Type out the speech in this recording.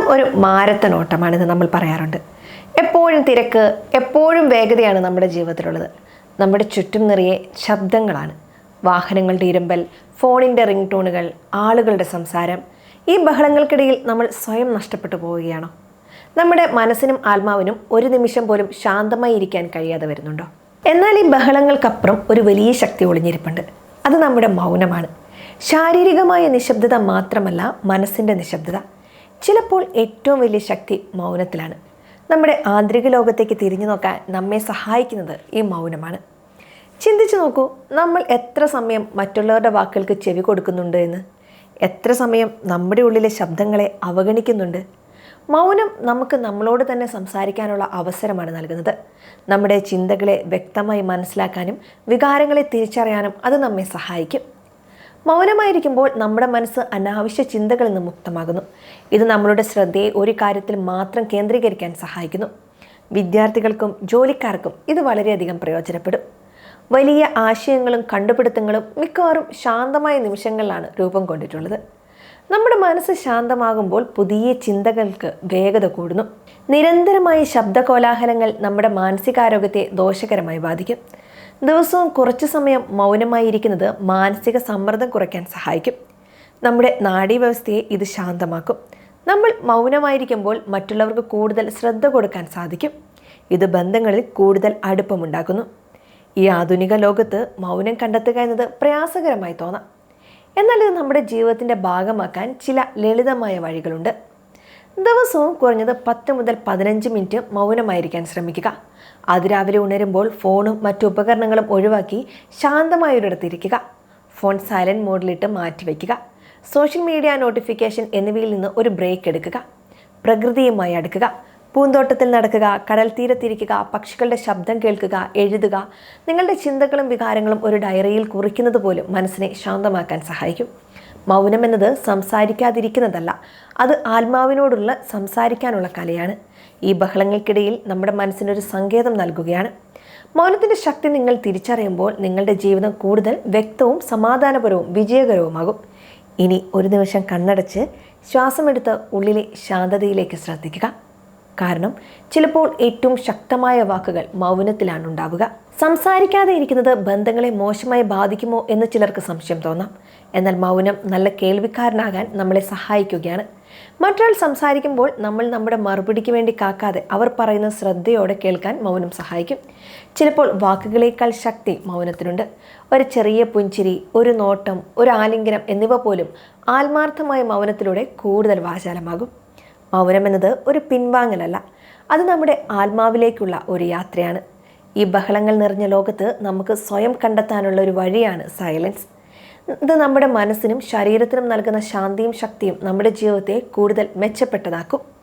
ജീവിതം ഒരു മാരത്തൻ ഓട്ടമാണെന്ന് നമ്മൾ പറയാറുണ്ട്. എപ്പോഴും തിരക്ക് എപ്പോഴും വേഗതയാണ് നമ്മുടെ ജീവിതത്തിലുള്ളത്. നമ്മുടെ ചുറ്റും നിറയെ ശബ്ദങ്ങളാണ്. വാഹനങ്ങളുടെ ഇരമ്പൽ ഫോണിന്റെ റിംഗ് ടോണുകൾ ആളുകളുടെ സംസാരം ഈ ബഹളങ്ങൾക്കിടയിൽ നമ്മൾ സ്വയം നഷ്ടപ്പെട്ടു പോവുകയാണോ? നമ്മുടെ മനസ്സിനും ആത്മാവിനും ഒരു നിമിഷം പോലും ശാന്തമായി ഇരിക്കാൻ കഴിയാതെ വരുന്നുണ്ടോ? എന്നാൽ ഈ ബഹളങ്ങൾക്കപ്പുറം ഒരു വലിയ ശക്തി ഒളിഞ്ഞിരിപ്പുണ്ട്. അത് നമ്മുടെ മൗനമാണ്. ശാരീരികമായ നിശബ്ദത മാത്രമല്ല മനസ്സിന്റെ നിശബ്ദത. ചിലപ്പോൾ ഏറ്റവും വലിയ ശക്തി മൗനത്തിലാണ്. നമ്മുടെ ആന്തരിക ലോകത്തേക്ക് തിരിഞ്ഞു നോക്കാൻ നമ്മെ സഹായിക്കുന്നത് ഈ മൗനമാണ്. ചിന്തിച്ചു നോക്കൂ നമ്മൾ എത്ര സമയം മറ്റുള്ളവരുടെ വാക്കുകൾക്ക് ചെവി കൊടുക്കുന്നുണ്ട് എന്ന്. എത്ര സമയം നമ്മുടെ ഉള്ളിലെ ശബ്ദങ്ങളെ അവഗണിക്കുന്നുണ്ട്. മൗനം നമുക്ക് നമ്മളോട് തന്നെ സംസാരിക്കാനുള്ള അവസരമാണ് നൽകുന്നത്. നമ്മുടെ ചിന്തകളെ വ്യക്തമായി മനസ്സിലാക്കാനും വികാരങ്ങളെ തിരിച്ചറിയാനും അത് നമ്മെ സഹായിക്കും. മൗനമായിരിക്കുമ്പോൾ നമ്മുടെ മനസ്സ് അനാവശ്യ ചിന്തകളിൽ നിന്ന് മുക്തമാകുന്നു. ഇത് നമ്മളുടെ ശ്രദ്ധയെ ഒരു കാര്യത്തിൽ മാത്രം കേന്ദ്രീകരിക്കാൻ സഹായിക്കുന്നു. വിദ്യാർത്ഥികൾക്കും ജോലിക്കാർക്കും ഇത് വളരെയധികം പ്രയോജനപ്പെടും. വലിയ ആശയങ്ങളും കണ്ടുപിടുത്തങ്ങളും മിക്കവാറും ശാന്തമായ നിമിഷങ്ങളിലാണ് രൂപം കൊണ്ടിട്ടുള്ളത്. നമ്മുടെ മനസ്സ് ശാന്തമാകുമ്പോൾ പുതിയ ചിന്തകൾക്ക് വേഗത കൂടുന്നു. നിരന്തരമായ ശബ്ദ കോലാഹലങ്ങൾ നമ്മുടെ മാനസികാരോഗ്യത്തെ ദോഷകരമായി ബാധിക്കും. ദിവസവും കുറച്ച് സമയം മൗനമായിരിക്കുന്നത് മാനസിക സമ്മർദ്ദം കുറയ്ക്കാൻ സഹായിക്കും. നമ്മുടെ നാഡീവ്യവസ്ഥയെ ഇത് ശാന്തമാക്കും. നമ്മൾ മൗനമായിരിക്കുമ്പോൾ മറ്റുള്ളവർക്ക് കൂടുതൽ ശ്രദ്ധ കൊടുക്കാൻ സാധിക്കും. ഇത് ബന്ധങ്ങളിൽ കൂടുതൽ അടുപ്പമുണ്ടാക്കുന്നു. ഈ ആധുനിക ലോകത്ത് മൗനം കണ്ടെത്തുക എന്നത് പ്രയാസകരമായി തോന്നാം. എന്നാൽ ഇത് നമ്മുടെ ജീവിതത്തിന്റെ ഭാഗമാക്കാൻ ചില ലളിതമായ വഴികളുണ്ട്. ദിവസവും കുറഞ്ഞത് പത്ത് മുതൽ പതിനഞ്ച് മിനിറ്റ് മൗനമായിരിക്കാൻ ശ്രമിക്കുക. അതിരാവിലെ ഉണരുമ്പോൾ ഫോണും മറ്റു ഉപകരണങ്ങളും ഒഴിവാക്കി ശാന്തമായൊരിടത്തിരിക്കുക ഫോൺ സൈലന്റ് മോഡിലിട്ട് മാറ്റിവെക്കുക സോഷ്യൽ മീഡിയ നോട്ടിഫിക്കേഷൻ എന്നിവയിൽ നിന്ന് ഒരു ബ്രേക്ക് എടുക്കുക. പ്രകൃതിയുമായി അടുക്കുക. പൂന്തോട്ടത്തിൽ നടക്കുക കടൽ തീരത്തിരിക്കുക പക്ഷികളുടെ ശബ്ദം കേൾക്കുക എഴുതുക നിങ്ങളുടെ ചിന്തകളും വികാരങ്ങളും ഒരു ഡയറിയിൽ കുറിക്കുന്നത് പോലും മനസ്സിനെ ശാന്തമാക്കാൻ സഹായിക്കും. മൗനം എന്നത് സംസാരിക്കാതിരിക്കുന്നതല്ല. അത് ആത്മാവിനോടുള്ള സംസാരിക്കാനുള്ള കലയാണ്. ഈ ബഹളങ്ങൾക്കിടയിൽ നമ്മുടെ മനസ്സിനൊരു സങ്കേതം നൽകുകയാണ്. മൗനത്തിന്റെ ശക്തി നിങ്ങൾ തിരിച്ചറിയുമ്പോൾ നിങ്ങളുടെ ജീവിതം കൂടുതൽ വ്യക്തവും സമാധാനപരവും വിജയകരവുമാകും. ഇനി ഒരു നിമിഷം കണ്ണടച്ച് ശ്വാസമെടുത്ത് ഉള്ളിലെ ശാന്തതയിലേക്ക് ശ്രദ്ധിക്കുക. കാരണം ചിലപ്പോൾ ഏറ്റവും ശക്തമായ വാക്കുകൾ മൗനത്തിലാണ് ഉണ്ടാവുക. സംസാരിക്കാതെ ഇരിക്കുന്നത് ബന്ധങ്ങളെ മോശമായി ബാധിക്കുമോ എന്ന് ചിലർക്ക് സംശയം തോന്നാം. എന്നാൽ മൗനം നല്ല കേൾവിക്കാരനാകാൻ നമ്മളെ സഹായിക്കുകയാണ്. മറ്റൊരാൾ സംസാരിക്കുമ്പോൾ നമ്മൾ നമ്മുടെ മറുപടിക്ക് വേണ്ടി കാക്കാതെ അവർ പറയുന്ന ശ്രദ്ധയോടെ കേൾക്കാൻ മൗനം സഹായിക്കും. ചിലപ്പോൾ വാക്കുകളേക്കാൾ ശക്തി മൗനത്തിനുണ്ട്. ഒരു ചെറിയ പുഞ്ചിരി ഒരു നോട്ടം ഒരു ആലിംഗനം എന്നിവ പോലും ആത്മാർത്ഥമായ മൗനത്തിലൂടെ കൂടുതൽ വാചാലമാകും. മൗനം എന്നത് ഒരു പിൻവാങ്ങലല്ല. അത് നമ്മുടെ ആത്മാവിലേക്കുള്ള ഒരു യാത്രയാണ്. ഈ ബഹളങ്ങൾ നിറഞ്ഞ ലോകത്ത് നമുക്ക് സ്വയം കണ്ടെത്താനുള്ള ഒരു വഴിയാണ് സൈലൻസ്. ഇത് നമ്മുടെ മനസ്സിനും ശരീരത്തിനും നൽകുന്ന ശാന്തിയും ശക്തിയും നമ്മുടെ ജീവിതത്തെ കൂടുതൽ മെച്ചപ്പെട്ടതാക്കും.